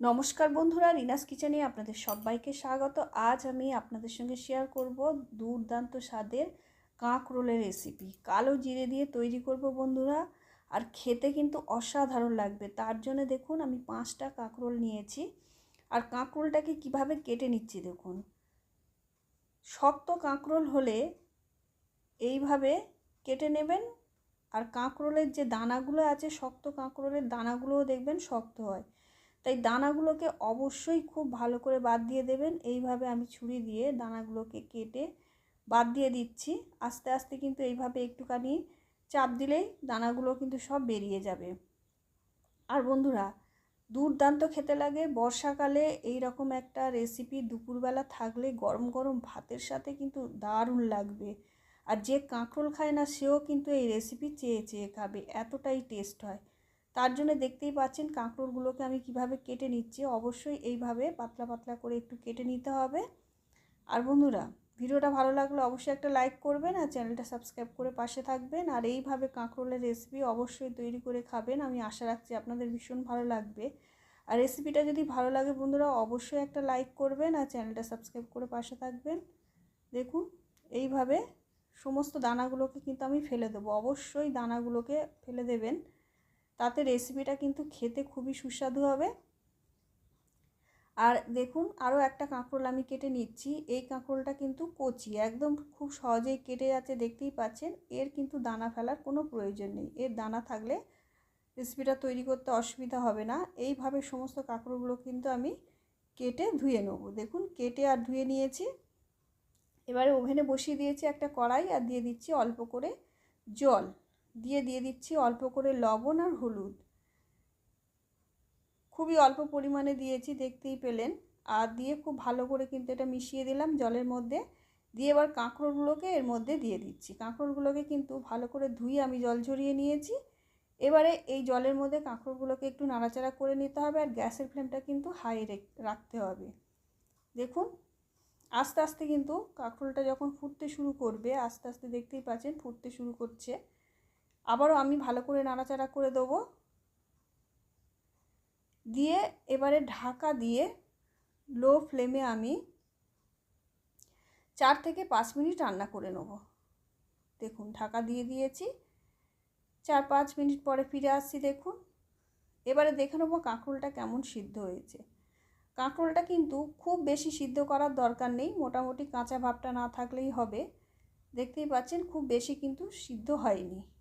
নমস্কার বন্ধুরা, রিনাস কিচেনে আপনাদের সবাইকে স্বাগত। আজ আমি আপনাদের সঙ্গে শেয়ার করব দুর্দান্ত স্বাদের কাঁকরোলের রেসিপি কালো জিরে দিয়ে তৈরি করব বন্ধুরা, আর খেতে কিন্তু অসাধারণ লাগবে। তার জন্য দেখুন, আমি পাঁচটা কাঁকরোল নিয়েছি। আর কাঁকরোলটাকে কীভাবে কেটে নিচ্ছি দেখুন। শক্ত কাঁকরোল হলে এইভাবে কেটে নেবেন, আর কাঁকরোলের যে দানাগুলো আছে, শক্ত কাঁকরোলের দানাগুলোও দেখবেন শক্ত হয়। তাই দানাগুলোকে অবশ্যই খুব ভালো করে বাদ দিয়ে দেবেন। এইভাবে আমি ছুরি দিয়ে দানাগুলোকে কেটে বাদ দিয়ে দিচ্ছি। আস্তে আস্তে কিন্তু এইভাবে একটুখানি চাপ দিলেই দানাগুলো কিন্তু সব বেরিয়ে যাবে। আর বন্ধুরা, দুর্দান্ত খেতে লাগে। বর্ষাকালে এই রকম একটা রেসিপি দুপুরবেলা থাকলে গরম গরম ভাতের সাথে কিন্তু দারুণ লাগবে। আর যে কাঁকরোল খায় না, সেও কিন্তু এই রেসিপি চেয়ে চেয়ে খাবে। এতটাই টেস্ট হয়। তার জন্য দেখতেই পাচ্ছেন কাঁকরোলগুলোকে আমি কীভাবে কেটে নিচ্ছি। অবশ্যই এইভাবে পাতলা পাতলা করে একটু কেটে নিতে হবে। আর বন্ধুরা, ভিডিওটা ভালো লাগলে অবশ্যই একটা লাইক করবেন আর চ্যানেলটা সাবস্ক্রাইব করে পাশে থাকবেন। আর এইভাবে কাঁকরোলের রেসিপি অবশ্যই তৈরি করে খাবেন। আমি আশা রাখছি আপনাদের ভীষণ ভালো লাগবে। আর রেসিপিটা যদি ভালো লাগে বন্ধুরা, অবশ্যই একটা লাইক করবেন আর চ্যানেলটা সাবস্ক্রাইব করে পাশে থাকবেন। দেখুন, এইভাবে সমস্ত দানাগুলোকে কিন্তু আমি ফেলে দেবো। অবশ্যই দানাগুলোকে ফেলে দেবেন। তাতে রেসিপিটা কিন্তু খেতে খুবই সুস্বাদু হবে। আর দেখুন আরও একটা কাঁকরোল আমি কেটে নিচ্ছি। এই কাঁকরোলটা কিন্তু কচি, একদম খুব সহজেই কেটে যাচ্ছে, দেখতেই পাচ্ছেন। এর কিন্তু দানা ফেলার কোনো প্রয়োজন নেই। এর দানা থাকলে রেসিপিটা তৈরি করতে অসুবিধা হবে না। এইভাবে সমস্ত কাঁকরোলগুলো কিন্তু আমি কেটে ধুয়ে নেব। দেখুন, কেটে আর ধুয়ে নিয়েছি। এবারে ওভেনে বসিয়ে দিয়েছি একটা কড়াই আর দিয়ে দিচ্ছি অল্প করে জল। দিয়ে দিয়ে দিচ্ছি অল্প করে লবণ আর হলুদ। খুবই অল্প পরিমাণে দিয়েছি, দেখতেই পেলেন। আর দিয়ে খুব ভালো করে কিন্তু এটা মিশিয়ে দিলাম জলের মধ্যে। দিয়ে এবার কাঁকরোলগুলোকে এর মধ্যে দিয়ে দিচ্ছি। কাঁকড়গুলোকে কিন্তু ভালো করে ধুয়ে আমি জল ঝরিয়ে নিয়েছি। এবারে এই জলের মধ্যে কাঁকড়গুলোকে একটু নাড়াচাড়া করে নিতে হবে আর গ্যাসের ফ্লেমটা কিন্তু হাই রাখতে হবে। দেখুন, আস্তে আস্তে কিন্তু কাঁকরোলটা যখন ফুটতে শুরু করবে, আস্তে আস্তে দেখতেই পাচ্ছেন ফুটতে শুরু করছে। আবারও আমি ভালো করে নাড়াচাড়া করে দেবো। দিয়ে এবারে ঢাকা দিয়ে লো ফ্লেমে আমি চার থেকে পাঁচ মিনিট রান্না করে নেব। দেখুন, ঢাকা দিয়ে দিয়েছি। চার পাঁচ মিনিট পরে ফিরে আসছি, দেখুন। এবারে দেখে নেব কাঁকরোলটা কেমন সিদ্ধ হয়েছে। কাঁকরোলটা কিন্তু খুব বেশি সিদ্ধ করার দরকার নেই, মোটামুটি কাঁচা ভাবটা না থাকলেই হবে। দেখতেই পাচ্ছেন, খুব বেশি কিন্তু সিদ্ধ হয়নি।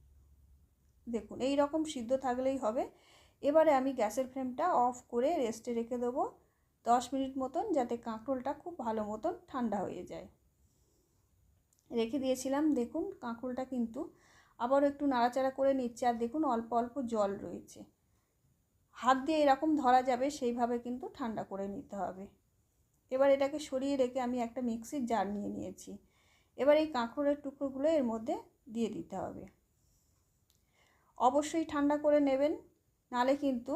দেখুন, এই রকম সিদ্ধ থাকলেই হবে। এবারে আমি গ্যাসের ফ্লেমটা অফ করে রেস্টে রেখে দেবো দশ মিনিট মতন, যাতে কাঁকরোলটা খুব ভালো মতন ঠান্ডা হয়ে যায়। রেখে দিয়েছিলাম, দেখুন, কাঁকরোলটা কিন্তু আবারও একটু নাড়াচাড়া করে নিচ্ছে, আর দেখুন, অল্প অল্প জল রয়েছে। হাত দিয়ে এরকম ধরা যাবে, সেইভাবে কিন্তু ঠান্ডা করে নিতে হবে। এবার এটাকে সরিয়ে রেখে আমি একটা মিক্সির জার নিয়ে নিয়েছি। এবার এই কাঁকরোলের টুকরোগুলো এর মধ্যে দিয়ে দিতে হবে। অবশ্যই ঠান্ডা করে নেবেন। নালে কিন্তু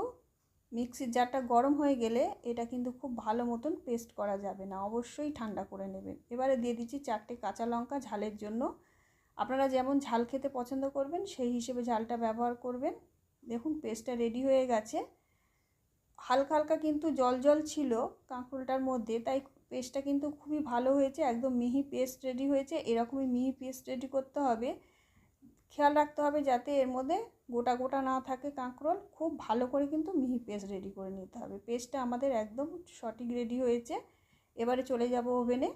মিক্সির জারটা গরম হয়ে গেলে এটা কিন্তু খুব ভালো মতন পেস্ট করা যাবে না। অবশ্যই ঠান্ডা করে নেবেন। এবারে দিয়ে দিচ্ছি চারটে কাঁচা লঙ্কা ঝালের জন্য। আপনারা যেমন ঝাল খেতে পছন্দ করবেন, সেই হিসেবে ঝালটা ব্যবহার করবেন। দেখুন, পেস্টটা রেডি হয়ে গেছে। হালকা হালকা কিন্তু জল জল ছিল কাঁকরোলটার মধ্যে, তাই পেস্টটা কিন্তু খুবই ভালো হয়েছে। একদম মিহি পেস্ট রেডি হয়েছে। এরকমই মিহি পেস্ট রেডি করতে হবে। খেয়াল রাখতে হবে যাতে এর মধ্যে গোটা গোটা না থাকে কাঁকরোল। খুব ভালো করে কিন্তু মিহি পেস্ট রেডি করে নিতে হবে। পেস্টটা আমাদের একদম সঠিক রেডি হয়েছে। এবারে চলে যাব ওভেনে।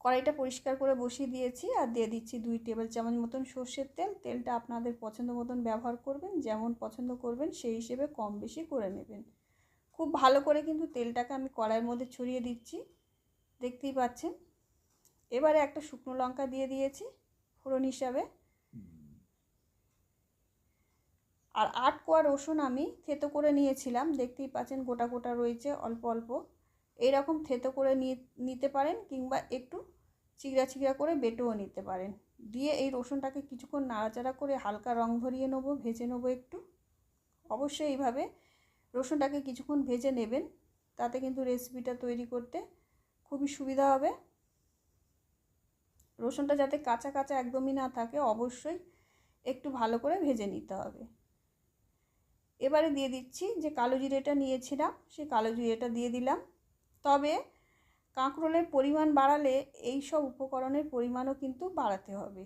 কড়াইটা পরিষ্কার করে বসিয়ে দিয়েছি আর দিয়ে দিচ্ছি দুই টেবিল চামচ মতন সর্ষের তেল। তেলটা আপনাদের পছন্দ মতন ব্যবহার করবেন, যেমন পছন্দ করবেন সেই হিসেবে কম বেশি করে নেবেন। খুব ভালো করে কিন্তু তেলটাকে আমি কড়াইয়ের মধ্যে ছড়িয়ে দিচ্ছি। দেখতেই পাচ্ছেন? এবারে একটা শুকনো লঙ্কা দিয়ে দিয়েছি। ফোড়ন হিসাবে। আর আট কোয়া রসুন আমি থেতো করে নিয়েছিলাম দেখতেই পাচ্ছেন গোটা গোটা রয়েছে অল্প অল্প। এইরকম থেতো করে নিতে পারেন কিংবা একটু চিগড়া চিগড়া করে বেটেও নিতে পারেন। দিয়ে এই রসুনটাকে কিছুক্ষণ নাড়াচাড়া করে হালকা রং ভরিয়ে নেব ভেজে নেব একটু। অবশ্যই এইভাবে রসুনটাকে কিছুক্ষণ ভেজে নেবেন তাতে কিন্তু রেসিপিটা তৈরি করতে খুবই সুবিধা হবে। রসুনটা যাতে কাঁচা কাঁচা একদমই না থাকে, অবশ্যই একটু ভালো করে ভেজে নিতে হবে। এবারে দিয়ে দিচ্ছি যে কালো জিরেটা নিয়েছিলাম, সেই কালো জিরেটা দিয়ে দিলাম। তবে কাঁকরোলের পরিমাণ বাড়ালে এই সব উপকরণের পরিমাণও কিন্তু বাড়াতে হবে।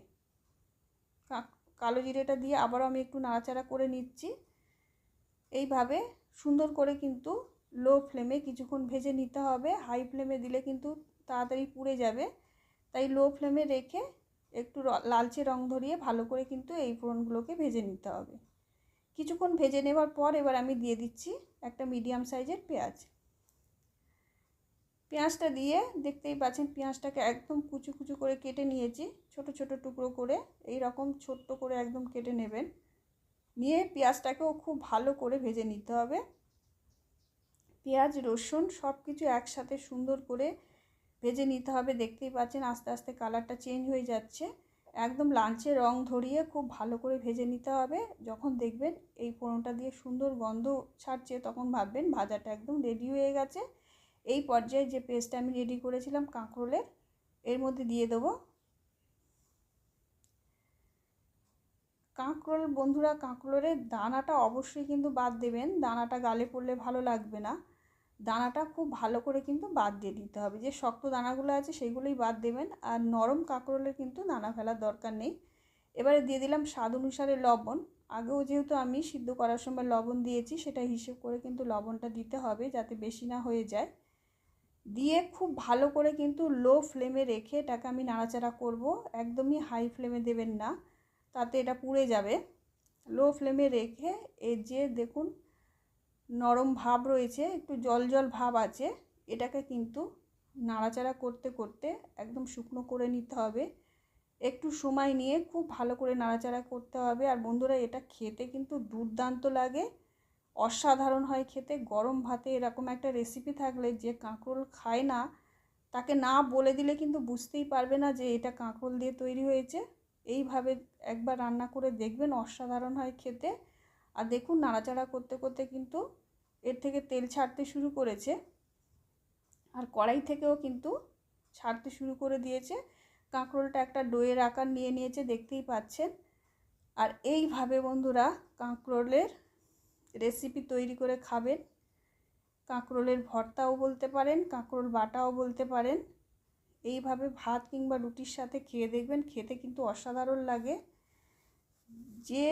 কালো জিরেটা দিয়ে আবারও আমি একটু নাড়াচাড়া করে নিচ্ছি। এইভাবে সুন্দর করে কিন্তু লো ফ্লেমে কিছুক্ষণ ভেজে নিতে হবে। হাই ফ্লেমে দিলে কিন্তু তাড়াতাড়ি পুড়ে যাবে। তাই লো ফ্লেমে রেখে একটু লালচে রং ধরিয়ে ভালো করে কিন্তু এই ফোড়নগুলোকে ভেজে নিতে হবে। কিছুক্ষণ ভেজে নেবার পর এবার আমি দিয়ে দিচ্ছি একটা মিডিয়াম সাইজের পেঁয়াজ। পেঁয়াজটা দিয়ে দেখতেই পাচ্ছেন পেঁয়াজটাকে একদম কুচু কুচু করে কেটে নিয়েছি। ছোট ছোট টুকরো করে এই রকম ছোট্ট করে একদম কেটে নেবেন। নিয়ে পেঁয়াজটাকেও খুব ভালো করে ভেজে নিতে হবে। পেঁয়াজ, রসুন সব কিছু একসাথে সুন্দর করে ভেজে নিতে হবে। দেখতেই পাচ্ছেন আস্তে আস্তে কালারটা চেঞ্জ হয়ে যাচ্ছে। একদম লাঞ্চে রং ধরিয়ে খুব ভালো করে ভেজে নিতে হবে। যখন দেখবেন এই ফোড়নটা দিয়ে সুন্দর গন্ধ ছাড়ছে, তখন ভাববেন ভাজাটা একদম রেডি হয়ে গেছে। এই পর্যায়ে যে পেস্টটা আমি রেডি করেছিলাম কাঁকরোলের এর মধ্যে দিয়ে দেবো। কাঁকরোল বন্ধুরা, কাঁকরোলের দানাটা অবশ্যই কিন্তু বাদ দেবেন। দানাটা গালে পড়লে ভালো লাগবে না। দানাটা খুব ভালো করে কিন্তু বাদ দিয়ে দিতে হবে। যে শক্ত দানাগুলো আছে সেইগুলোই বাদ দেবেন। আর নরম কাঁকরোলের কিন্তু দানা ফেলার দরকার নেই। এবারে দিয়ে দিলাম স্বাদ অনুসারে লবণ। আগেও যেহেতু আমি সিদ্ধ করার সময় লবণ দিয়েছি, সেটা হিসেব করে কিন্তু লবণটা দিতে হবে যাতে বেশি না হয়ে যায়। দিয়ে খুব ভালো করে কিন্তু লো ফ্লেমে রেখে এটাকে আমি নাড়াচাড়া করব। একদমই হাই ফ্লেমে দেবেন না, তাতে এটা পুড়ে যাবে। লো ফ্লেমে রেখে এর যে দেখুন নরম ভাব রয়েছে, একটু জল জল ভাব আছে। এটাকে কিন্তু নাড়াচাড়া করতে করতে একদম শুকনো করে নিতে হবে। একটু সময় নিয়ে খুব ভালো করে নাড়াচাড়া করতে হবে। আর বন্ধুরা, এটা খেতে কিন্তু দুর্দান্ত লাগে। অসাধারণ হয় খেতে। গরম ভাতে এরকম একটা রেসিপি থাকলে যে কাঁকরোল খায় না, তাকে না বলে দিলে কিন্তু বুঝতেই পারবে না যে এটা কাঁকরোল দিয়ে তৈরি হয়েছে। এইভাবে একবার রান্না করে দেখবেন, অসাধারণ হয় খেতে। আর দেখুন নাড়াচাড়া করতে করতে কিন্তু এর থেকে তেল ছাড়তে শুরু করেছে। আর কড়াই থেকেও কিন্তু ছাড়তে শুরু করে দিয়েছে। কাঁকরোলটা একটা ডোয়ের আকার নিয়ে নিয়েছে, দেখতেই পাচ্ছেন। আর এইভাবে বন্ধুরা কাঁকরোলের রেসিপি তৈরি করে খাবেন। কাঁকরোলের ভর্তাও বলতে পারেন, কাঁকরোল বাটাও বলতে পারেন। এইভাবে ভাত কিংবা রুটির সাথে খেয়ে দেখবেন, খেতে কিন্তু অসাধারণ লাগে। যে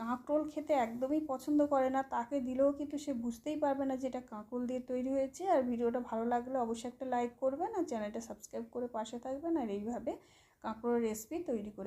কাঁকরোল খেতে একদমই পছন্দ করে না। তাকে দিলেও কিন্তু সে বুঝতেই পারবে না যে এটা কাঁকরোল দিয়ে তৈরি হয়েছে। আর ভিডিওটা ভালো লাগলে অবশ্যই একটা লাইক করবেন আর চ্যানেলটা সাবস্ক্রাইব করে পাশে থাকবেন। আর এইভাবে কাঁকরোলের রেসিপি তৈরি করে